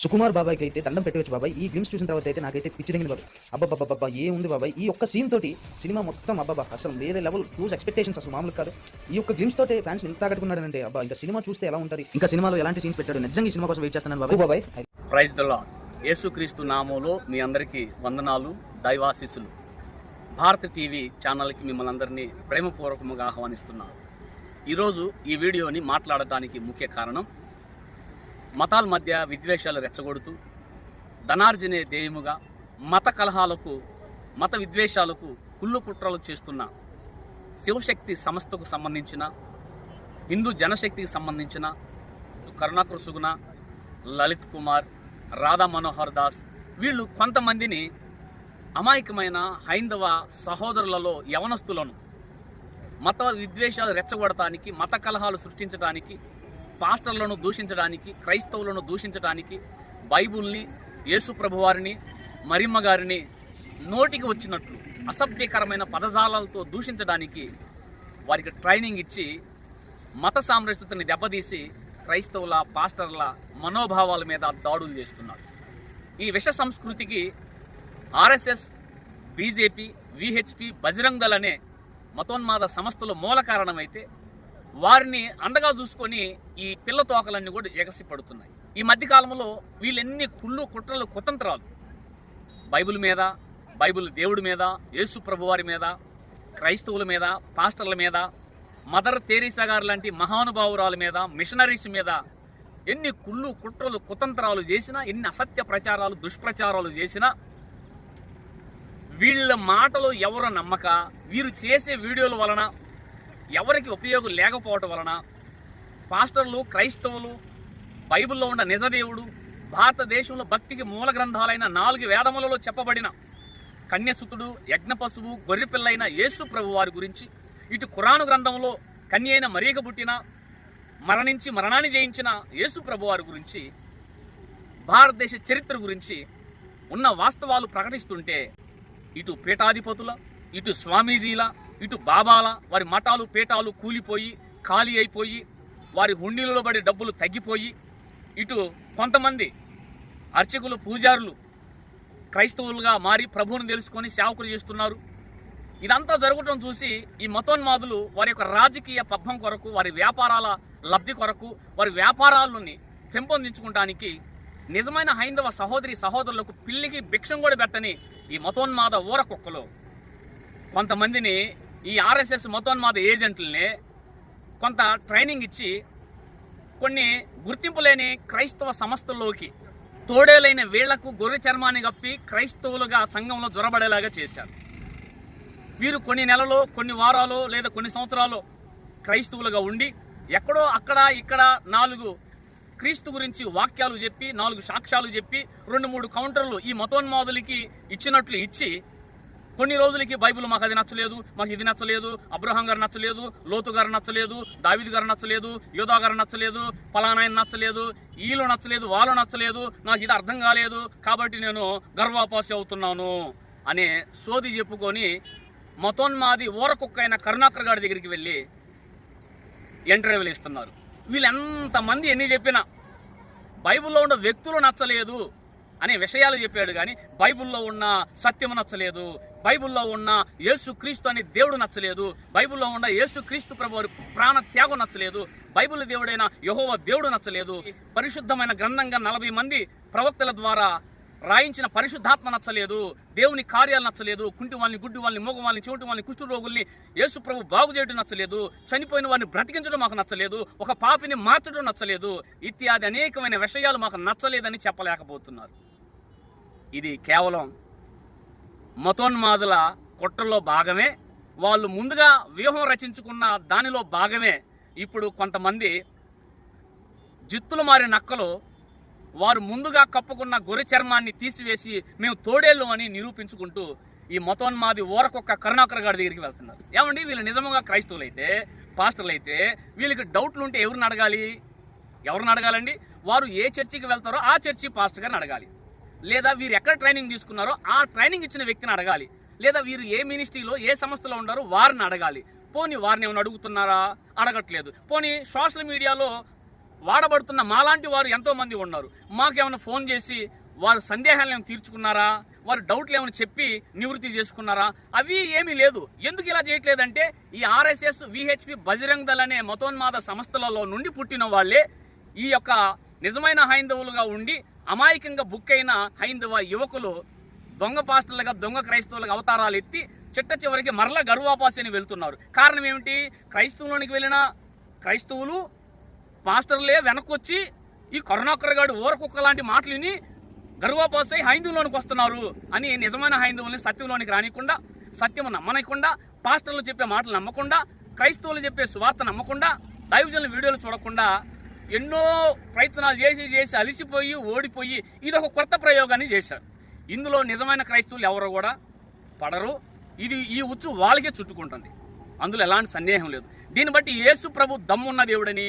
సుకుమార్ బాబాయ్కి అయితే దండం పెట్టవచ్చు బాబాయ్. ఈ గ్లిమ్స్ చూసిన తర్వాత అయితే నాకైతే పిచ్చిరింగింది బాబాయ్. అబ్బాబ్బాబ్బా ఏ ఉంది బాబాయ్? ఈ ఒక్క సీన్ తోటి సినిమా మొత్తం అబ్బాబా అసలు వేరే లెవెల్ హ్యూజ్ ఎక్స్పెక్టేషన్స్ అసలు మామూలు కాదు. ఈ ఒక్క గ్లిమ్స్ తోటే ఫ్యాన్స్ ఇంత కట్టుకున్నాడంటే అబ్బా ఇంకా సినిమా చూస్తే ఎలా ఉంటుంది? ఇంకా సినిమాలో ఎలాంటి సీన్స్ పెట్టాడు? నిజంగా ఈ సినిమా కోసం వెయిట్ చేస్తున్నాను బాబాయ్. బాబాయ్. ప్రైజ్ ద లార్డ్ యేసుక్రీస్తు నామంలో మీ అందరికీ వందనాలు దైవాశీస్సులు. భారత్ టీవీ ఛానల్కి మిమ్మల్ని అందరినీ ప్రేమపూర్వకంగా ఆహ్వానిస్తున్నాను. ఈరోజు ఈ వీడియోని మాట్లాడటానికి ముఖ్య కారణం మతాల మధ్య విద్వేషాలు రెచ్చగొడుతూ ధనార్జనే ధ్యేయముగా మత కలహాలకు మత విద్వేషాలకు కుళ్ళు కుట్రలు చేస్తున్న శివశక్తి సంస్థకు సంబంధించిన హిందూ జనశక్తికి సంబంధించిన కరుణాకర్ సుగుణ లలిత్ కుమార్ రాధా మనోహర్ దాస్ వీళ్ళు కొంతమందిని అమాయకమైన హైందవ సహోదరులలో యవనస్తులను మత విద్వేషాలు రెచ్చగొడటానికి మత కలహాలు సృష్టించడానికి పాస్టర్లను దూషించడానికి క్రైస్తవులను దూషించడానికి బైబుల్ని యేసు ప్రభువారిని మరిమ్మ గారిని నోటికి వచ్చినట్లు అసభ్యకరమైన పదజాలాలతో దూషించడానికి వారికి ట్రైనింగ్ ఇచ్చి మత సామరస్యతని దెబ్బతీసి క్రైస్తవుల పాస్టర్ల మనోభావాల మీద దాడులు చేస్తున్నారు. ఈ విష సంస్కృతికి ఆర్ఎస్ఎస్ బీజేపీ విహెచ్పి బజరంగల్ అనే మతోన్మాద సంస్థలు మూల కారణమైతే వారిని అండగా చూసుకొని ఈ పిల్ల తోకలన్నీ కూడా ఎగసి పడుతున్నాయి ఈ మధ్యకాలంలో వీళ్ళన్ని వీళ్ళెన్ని కుళ్ళు కుట్రలు కుతంత్రాలు. బైబిల్ మీద బైబిల్ దేవుడి మీద యేసు ప్రభువారి మీద క్రైస్తవుల మీద పాస్టర్ల మీద మదర్ తెరీసా గారు లాంటి మహానుభావురాల మీద మిషనరీస్ మీద ఎన్ని కుళ్ళు కుట్రలు కుతంత్రాలు చేసినా ఎన్ని అసత్య ప్రచారాలు దుష్ప్రచారాలు చేసినా వీళ్ళ మాటలు ఎవరు నమ్మక? వీరు చేసే వీడియోల వలన ఎవరికి ఉపయోగం లేకపోవటం వలన పాస్టర్లు క్రైస్తవులు బైబిల్లో ఉన్న నిజదేవుడు భారతదేశంలో భక్తికి మూల గ్రంథాలైన నాలుగు వేదములలో చెప్పబడిన కన్యసుతుడు యజ్ఞపశువు గొర్రెపిల్లైన యేసు ప్రభు వారి గురించి ఇటు కురాను గ్రంథంలో కన్య అయిన పుట్టిన మరణించి మరణాన్ని జయించిన యేసు ప్రభు వారి గురించి భారతదేశ చరిత్ర గురించి ఉన్న వాస్తవాలు ప్రకటిస్తుంటే ఇటు పీఠాధిపతుల ఇటు స్వామీజీల ఇటు బాబాల వారి మఠాలు పీఠాలు కూలిపోయి ఖాళీ అయిపోయి వారి హుండీలలో పడి డబ్బులు తగ్గిపోయి ఇటు కొంతమంది అర్చకులు పూజారులు క్రైస్తవులుగా మారి ప్రభువుని తెలుసుకొని సేవకులు చేస్తున్నారు. ఇదంతా జరగటం చూసి ఈ మతోన్మాదులు వారి యొక్క రాజకీయ పబ్బం కొరకు వారి వ్యాపారాల లబ్ధి కొరకు వారి వ్యాపారాలని పెంపొందించుకోవడానికి నిజమైన హైందవ సహోదరి సహోదరులకు పిల్లికి భిక్షం కూడా పెట్టని ఈ మతోన్మాద ఊరకుక్కలు. కొంతమందిని ఈ ఆర్ఎస్ఎస్ మతోన్మాద ఏజెంట్లనే కొంత ట్రైనింగ్ ఇచ్చి కొన్ని గుర్తింపు లేని క్రైస్తవ సంస్థల్లోకి తోడేలైన వీళ్ళకు గొర్రె చర్మాన్ని కప్పి క్రైస్తవులుగా సంఘంలో జొరబడేలాగా చేశారు. వీరు కొన్ని నెలలు కొన్ని వారాలు లేదా కొన్ని సంవత్సరాలు క్రైస్తవులుగా ఉండి ఎక్కడో అక్కడ ఇక్కడ నాలుగు క్రీస్తు గురించి వాక్యాలు చెప్పి నాలుగు సాక్ష్యాలు చెప్పి రెండు మూడు కౌంటర్లు ఈ మతోన్మాదులకి ఇచ్చినట్లు ఇచ్చి కొన్ని రోజులకి బైబిల్ మాకు అది నచ్చలేదు మాకు ఇది నచ్చలేదు అబ్రహాం గారు నచ్చలేదు లోతు గారు నచ్చలేదు దావిద్ గారు నచ్చలేదు యోధా గారు నచ్చలేదు పలానాయన నచ్చలేదు వీళ్ళు నచ్చలేదు వాళ్ళు నచ్చలేదు నాకు ఇది అర్థం కాలేదు కాబట్టి నేను గర్వాపాసి అవుతున్నాను అనే సోది చెప్పుకొని మతోన్మాది ఊరకుక్క కరుణాకర్ గారి దగ్గరికి వెళ్ళి ఇంటర్వ్యూలు ఇస్తున్నారు. వీళ్ళు ఎంతమంది ఎన్ని చెప్పినా బైబిల్లో ఉన్న వ్యక్తులు నచ్చలేదు అనే విషయాలు చెప్పాడు కానీ బైబిల్లో ఉన్న సత్యము నచ్చలేదు. బైబిల్లో ఉన్న యేసు క్రీస్తు అనే దేవుడు నచ్చలేదు. బైబిల్లో ఉన్న యేసు క్రీస్తు ప్రభు వారి ప్రాణ త్యాగం నచ్చలేదు. బైబిల్ దేవుడైన యహోవ దేవుడు నచ్చలేదు. పరిశుద్ధమైన గ్రంథంగా నలభై మంది ప్రవక్తల ద్వారా రాయించిన పరిశుద్ధాత్మ నచ్చలేదు. దేవుని కార్యాలు నచ్చలేదు. కుంటి వాళ్ళని గుడ్డి వాళ్ళని మూగ వాళ్ళని చెవిటి వాళ్ళని కుష్టు రోగుల్ని యేసు ప్రభు బాగు చేయడం నచ్చలేదు. చనిపోయిన వారిని బ్రతికించడం మాకు నచ్చలేదు. ఒక పాపిని మార్చడం నచ్చలేదు. ఇత్యాది అనేకమైన విషయాలు మాకు నచ్చలేదని చెప్పలేకపోతున్నారు. ఇది కేవలం మతోన్మాదుల కుట్రలో భాగమే. వాళ్ళు ముందుగా వ్యూహం రచించుకున్న దానిలో భాగమే. ఇప్పుడు కొంతమంది జిత్తులు మారి నక్కలు వారు ముందుగా కప్పుకున్న గొర్రె చర్మాన్ని తీసివేసి మేము తోడేళ్ళు అని నిరూపించుకుంటూ ఈ మతోన్మాది ఓరకొక్క కరుణాకర్ గారి దగ్గరికి వెళ్తున్నారు. ఏమండి? వీళ్ళు నిజముగా క్రైస్తవులు అయితే పాస్టర్లు అయితే వీళ్ళకి డౌట్లు ఉంటే ఎవరిని అడగాలి? ఎవరిని అడగాలండి? వారు ఏ చర్చికి వెళ్తారో ఆ చర్చి పాస్టర్ గారిని అడగాలి. లేదా వీరు ఎక్కడ ట్రైనింగ్ తీసుకున్నారో ఆ ట్రైనింగ్ ఇచ్చిన వ్యక్తిని అడగాలి. లేదా వీరు ఏ మినిస్ట్రీలో ఏ సంస్థలో ఉన్నారో వారిని అడగాలి. పోనీ వారిని ఏమైనా అడుగుతున్నారా? అడగట్లేదు. పోనీ సోషల్ మీడియాలో వాడబడుతున్న మాలాంటి వారు ఎంతోమంది ఉన్నారు. మాకేమైనా ఫోన్ చేసి వారు సందేహాలు ఏమైనా తీర్చుకున్నారా? వారు డౌట్లు ఏమైనా చెప్పి నివృత్తి చేసుకున్నారా? అవి ఏమీ లేదు. ఎందుకు ఇలా చేయట్లేదంటే ఈ ఆర్ఎస్ఎస్ విహెచ్పి బజరంగ్ దళ్ అనే మతోన్మాద సంస్థలలో నుండి పుట్టిన వాళ్ళే ఈ యొక్క నిజమైన హైందవులుగా ఉండి అమాయకంగా బుక్ అయిన హైందవ యువకులు దొంగ పాస్టర్లుగా దొంగ క్రైస్తవులుగా అవతారాలు ఎత్తి చిట్ట చివరికి మరల గర్వాపాసిని వెళ్తున్నారు. కారణం ఏమిటి? క్రైస్తవులోనికి వెళ్ళిన క్రైస్తవులు పాస్టర్లే వెనకొచ్చి ఈ కరుణాకర్ గారు ఊరకుక్క లాంటి మాటలు విని గర్వాపాసై హైందువులోనికి వస్తున్నారు అని నిజమైన హైందువుల్ని సత్యంలోనికి రానికుండా సత్యము నమ్మనకుండా పాస్టర్లు చెప్పే మాటలు నమ్మకుండా క్రైస్తవులు చెప్పే సువార్త నమ్మకుండా దైవజనుల వీడియోలు చూడకుండా ఎన్నో ప్రయత్నాలు చేసి చేసి అలిసిపోయి ఓడిపోయి ఇది ఒక కొత్త ప్రయోగాన్ని చేశారు. ఇందులో నిజమైన క్రైస్తవులు ఎవరు కూడా పడరు. ఇది ఈ ఉచ్చు వాళ్ళకే చుట్టుకుంటుంది. అందులో ఎలాంటి సందేహం లేదు. దీన్ని బట్టి యేసు ప్రభు దమ్మున్న దేవుడని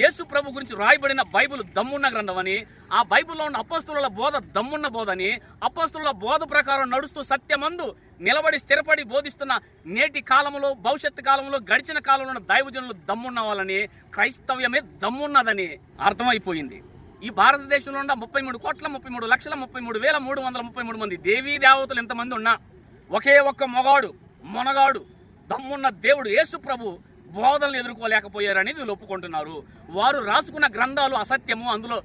యేసు ప్రభు గురించి రాయబడిన బైబుల్ దమ్మున్న గ్రంథమని ఆ బైబుల్లో ఉన్న అపస్తుల బోధ దమ్మున్న బోధని అపస్తుల బోధ ప్రకారం నడుస్తూ సత్యమందు నిలబడి స్థిరపడి బోధిస్తున్న నేటి కాలంలో భవిష్యత్తు కాలంలో గడిచిన కాలంలో ఉన్న దైవజనులు దమ్మున్న వాళ్ళని క్రైస్తవ్యమే దమ్మున్నదని అర్థమైపోయింది. ఈ భారతదేశంలో ఉన్న ముప్పై మూడు కోట్ల ముప్పై మూడు లక్షల ముప్పై మూడు వేల మూడు వందల ముప్పై మూడు మంది దేవీ దేవతలు ఎంతమంది ఉన్నా ఒకే ఒక్క మొగాడు మొనగాడు దమ్మున్న దేవుడు యేసు ప్రభు బోధనలు ఎదుర్కోలేకపోయారని వీళ్ళు ఒప్పుకుంటున్నారు. వారు రాసుకున్న గ్రంథాలు అసత్యము అందులో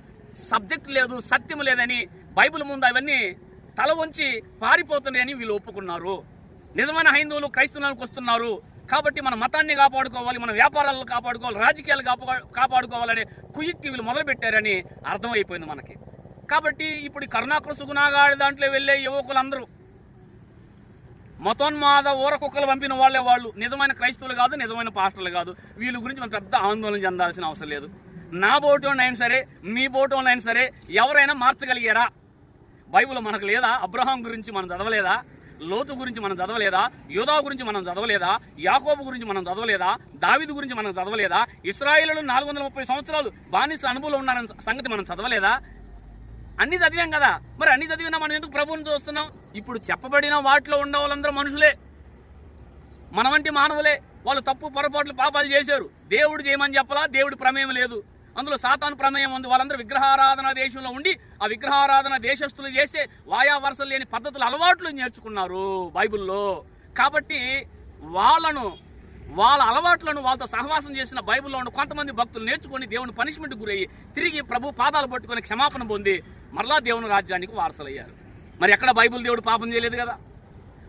సబ్జెక్ట్ లేదు సత్యము లేదని బైబిల్ ముందు అవన్నీ తల వంచి పారిపోతున్నాయని వీళ్ళు ఒప్పుకున్నారు. నిజమైన హైందువులు క్రైస్తవులకు వస్తున్నారు. కాబట్టి మన మతాన్ని కాపాడుకోవాలి మన వ్యాపారాలను కాపాడుకోవాలి రాజకీయాలు కాపా కాపాడుకోవాలనే కుయుక్తి వీళ్ళు మొదలుపెట్టారని అర్థమైపోయింది మనకి. కాబట్టి ఇప్పుడు ఈ దాంట్లో వెళ్ళే యువకులందరూ మతోన్మాద ఊరకుక్కలు పంపిన వాళ్ళే వాళ్ళు. నిజమైన క్రైస్తవులు కాదు నిజమైన పాస్టర్లు కాదు. వీళ్ళ గురించి మనం పెద్ద ఆందోళన చెందాల్సిన అవసరం లేదు. నా బోటోన్ అయినా సరే మీ బోటోన్ అయినా సరే ఎవరైనా మార్చగలిగారా? బైబిల్ మనకు లేదా? అబ్రహాం గురించి మనం చదవలేదా? లోతు గురించి మనం చదవలేదా? యోధా గురించి మనం చదవలేదా? యాకోబు గురించి మనం చదవలేదా? దావిదు గురించి మనం చదవలేదా? ఇస్రాయేలు నాలుగు వందల ముప్పై సంవత్సరాలు బానిస అనుభవం ఉన్నారని సంగతి మనం చదవలేదా? అన్ని చదివాం కదా. మరి అన్ని చదివినా మనం ఎందుకు ప్రభువుని చూస్తున్నాం? ఇప్పుడు చెప్పబడిన వాటిలో ఉన్న వాళ్ళందరూ మనుషులే. మన వంటి మానవులే. వాళ్ళు తప్పు పొరపాట్లు పాపాలు చేశారు. దేవుడు చేయమని చెప్పలా దేవుడి ప్రమేయం లేదు. అందులో సాతాను ప్రమేయం ఉంది. వాళ్ళందరూ విగ్రహారాధన దేశంలో ఉండి ఆ విగ్రహారాధన దేశస్తులు చేసే వాయా వరుసలు లేని పద్ధతులు అలవాట్లు నేర్చుకున్నారు బైబిల్లో. కాబట్టి వాళ్ళను వాళ్ళ అలవాట్లను వాళ్ళతో సహవాసం చేసిన బైబిల్లో ఉన్న కొంతమంది భక్తులు నేర్చుకొని దేవుని పనిష్మెంట్ గురయ్యి తిరిగి ప్రభు పాదాలు పట్టుకొని క్షమాపణ పొంది మరలా దేవుని రాజ్యానికి వారసులయ్యారు. మరి ఎక్కడ బైబిల్ దేవుడు పాపం చేయలేదు కదా?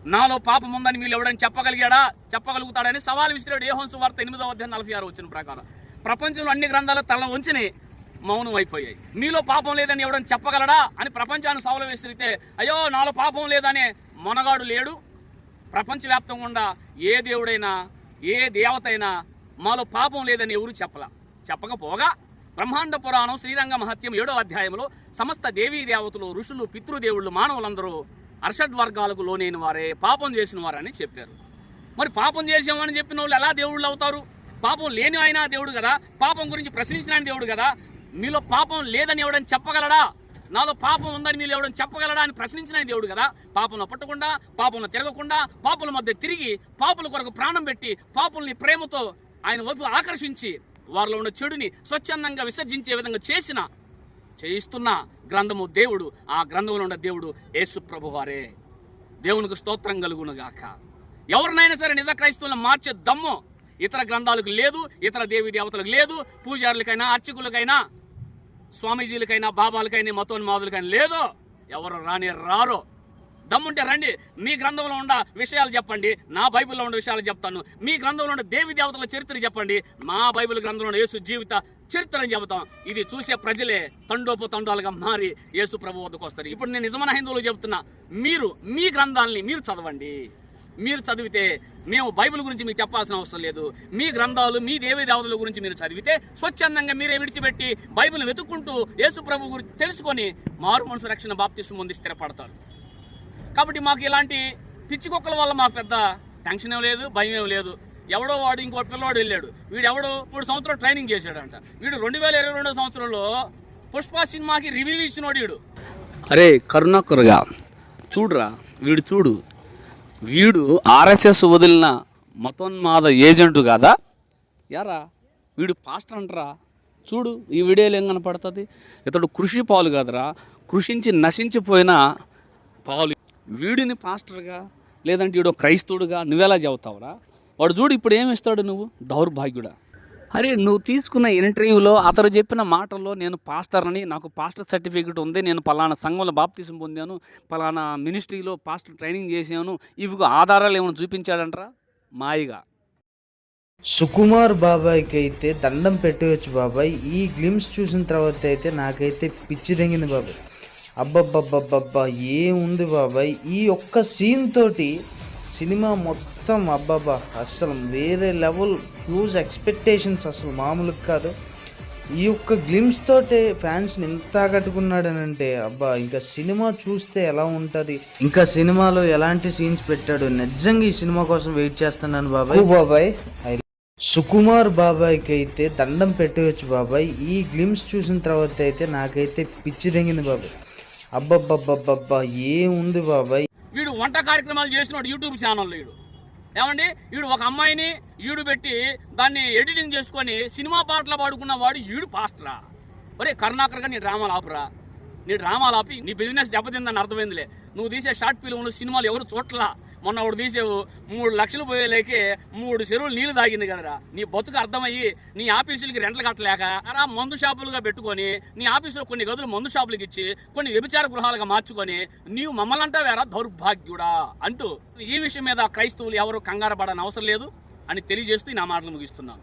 నాలో పాపం ఉందని మీరు ఎవడని చెప్పగలిగాడా? చెప్పగలుగుతాడని సవాల్ విసిరాడు ఏహోన్సు వార్త ఎనిమిదవ అధ్యాయం నలభై ఆరు వచ్చిన ప్రకారం. ప్రపంచంలో అన్ని గ్రంథాలు తల వంచిని మౌనం అయిపోయాయి. మీలో పాపం లేదని ఎవడని చెప్పగలడా? అని ప్రపంచాన్ని సవాలు విసిరితే అయ్యో నాలో పాపం లేదనే మొనగాడు లేడు. ప్రపంచవ్యాప్తంగా ఏ దేవుడైనా ఏ దేవత అయినా మాలో పాపం లేదని ఎవరు చెప్పలా? చెప్పకపోగా బ్రహ్మాండ పురాణం శ్రీరంగ మహత్యం ఏడో అధ్యాయంలో సమస్త దేవీ దేవతలు ఋషులు పితృదేవుళ్ళు మానవులందరూ అర్షడ్ వర్గాలకు లోనైన వారే పాపం చేసిన వారని చెప్పారు. మరి పాపం చేసామని చెప్పిన వాళ్ళు ఎలా దేవుళ్ళు అవుతారు? పాపం లేని ఆయన దేవుడు కదా? పాపం గురించి ప్రశ్నించిన దేవుడు కదా? మీలో పాపం లేదని ఎవడని చెప్పగలడా? నాలో పాపం ఉందని మీరు ఎవడని చెప్పగలడా అని ప్రశ్నించిన దేవుడు కదా? పాపంలో పట్టకుండా పాపంలో తిరగకుండా పాపుల మధ్య తిరిగి పాపుల కొరకు ప్రాణం పెట్టి పాపుల్ని ప్రేమతో ఆయన వైపు ఆకర్షించి వారిలో ఉన్న చెడుని స్వచ్ఛందంగా విసర్జించే విధంగా చేసిన చేయిస్తున్న గ్రంథము దేవుడు. ఆ గ్రంథంలో ఉన్న దేవుడు యేసు ప్రభువారే. దేవునికి స్తోత్రం కలుగునుగాక. ఎవరినైనా సరే నిజ క్రైస్తవులను మార్చే దమ్ము ఇతర గ్రంథాలకు లేదు ఇతర దేవి దేవతలకు లేదు పూజారులకైనా అర్చకులకైనా స్వామీజీలకైనా బాబాలకైనా మతోన్మాదులకైనా లేదో ఎవరు రాని రారో. దమ్ముంటే రండి మీ గ్రంథంలో ఉన్న విషయాలు చెప్పండి నా బైబిల్లో ఉన్న విషయాలు చెప్తాను. మీ గ్రంథంలో ఉన్న దేవి దేవతల చరిత్ర చెప్పండి మా బైబిల్ గ్రంథంలో ఉన్న యేసు జీవిత చరిత్రని చెబుతాం. ఇది చూసే ప్రజలే తండోపు తండాలుగా మారి యేసు ప్రభు వద్దకు వస్తారు. ఇప్పుడు నేను నిజమైన హిందువులు చెబుతున్నా మీరు మీ గ్రంథాలని మీరు చదవండి. మీరు చదివితే మేము బైబిల్ గురించి మీకు చెప్పాల్సిన అవసరం లేదు. మీ గ్రంథాలు మీ దేవి దేవతల గురించి మీరు చదివితే స్వచ్ఛందంగా మీరే విడిచిపెట్టి బైబిల్ వెతుక్కుంటూ యేసు ప్రభు గురించి తెలుసుకొని మారు మనసు రక్షణ బాప్తిస్తు ముందు స్థిరపడతారు. కాబట్టి మాకు ఇలాంటి పిచ్చికొక్కల వల్ల మాకు పెద్ద టెన్షన్ లేదు భయం లేదు. ఎవడో వాడు ఇంకో పిల్లవాడు వెళ్ళాడు. వీడు ఎవడో మూడు సంవత్సరాలు ట్రైనింగ్ చేశాడంట. వీడు రెండు వేల ఇరవై రెండో సంవత్సరంలో పుష్ప సినిమాకి రివ్యూ ఇచ్చినోడు వీడు. అరే కరుణాకరుగా చూడురా వీడు చూడు. వీడు ఆర్ఎస్ఎస్ వదిలిన మతోన్మాద ఏజెంటు కాదా? యారా? వీడు పాస్టర్ అంటరా? చూడు ఈ వీడియోలు ఏం కనపడుతుంది? ఇతడు కృషి పాలు కాదురా. కృషించి నశించిపోయిన పాలు. వీడిని పాస్టర్గా లేదంటే వీడు క్రైస్తవుడుగా నువ్వెలా చెబుతావురా వాడు చూడు ఇప్పుడు ఏమి ఇస్తాడు నువ్వు? దౌర్భాగ్యుడా. అరే నువ్వు తీసుకున్న ఇంటర్వ్యూలో అతడు చెప్పిన మాటల్లో నేను పాస్టర్ అని నాకు పాస్టర్ సర్టిఫికేట్ ఉంది నేను పలానా సంఘంలో బాప్తీసం పొందాను పలానా మినిస్ట్రీలో పాస్టర్ ట్రైనింగ్ చేశాను ఇవి ఆధారాలు ఏమైనా చూపించాడంట్రా? మాయిగా. సుకుమార్ బాబాయ్కి అయితే దండం పెట్టవచ్చు బాబాయ్ ఈ గ్లిమ్స్ చూసిన తర్వాత అయితే నాకైతే పిచ్చి రంగింది బాబాయ్. అబ్బబ్బబ్బబ్బబ్బా ఏముంది బాబాయ్? ఈ ఒక్క సీన్ తోటి సినిమా మొత్తం అబ్బాబా అసలు వేరే లెవెల్ హ్యూజ్ ఎక్స్పెక్టేషన్స్ అసలు మామూలు కాదు. ఈ ఒక్క గ్లిమ్స్ తోటే ఫ్యాన్స్ ఇంత కట్టుకున్నాడనంటే అబ్బా ఇంకా సినిమా చూస్తే ఎలా ఉంటుంది? ఇంకా సినిమాలో ఎలాంటి సీన్స్ పెట్టాడు? నిజంగా ఈ సినిమా కోసం వెయిట్ చేస్తున్నాను బాబాయ్. బాబాయ్ సుకుమార్ బాబాయ్కి అయితే దండం పెట్టవచ్చు బాబాయ్. ఈ గ్లిమ్స్ చూసిన తర్వాత అయితే నాకైతే పిచ్చి రంగింది బాబాయ్. అబ్బబ్బబ్బబ్బబ్బా ఏముంది బాబాయ్? వీడు వంట కార్యక్రమాలు చేసినాడు యూట్యూబ్ ఛానల్లో వీడు. ఏమండి? వీడు ఒక అమ్మాయిని ఈడు పెట్టి దాన్ని ఎడిటింగ్ చేసుకొని సినిమా పాటలు పాడుకున్న వాడు ఈడు పాస్టరా. ఒరే కరుణాకర్గా నీ డ్రామాలు ఆపురా నీ డ్రామాలు ఆపి నీ బిజినెస్ దెబ్బతిందని అర్థమైందిలే. నువ్వు తీసే షార్ట్ ఫిల్మ్లు సినిమాలు ఎవరు చూడట్లా? మొన్న ఒకటి తీసేవు మూడు లక్షలు పోయేలేకే మూడు చెరువులు నీళ్ళు తాగింది కదరా. నీ బతుకు అర్థమయ్యి నీ ఆఫీసులకి రెంట్లు కట్టలేక అరా మందు షాపులుగా పెట్టుకొని నీ ఆఫీసులో కొన్ని గదులు మందు షాపులకు ఇచ్చి కొన్ని వ్యభిచార గృహాలుగా మార్చుకొని నీవు మమ్మల్ని అంటావేరా దౌర్భాగ్యుడా అంటూ ఈ విషయం మీద క్రైస్తవులు ఎవరు కంగారు పడని అవసరం లేదు అని తెలియజేస్తూ నా మాటలు ముగిస్తున్నాను.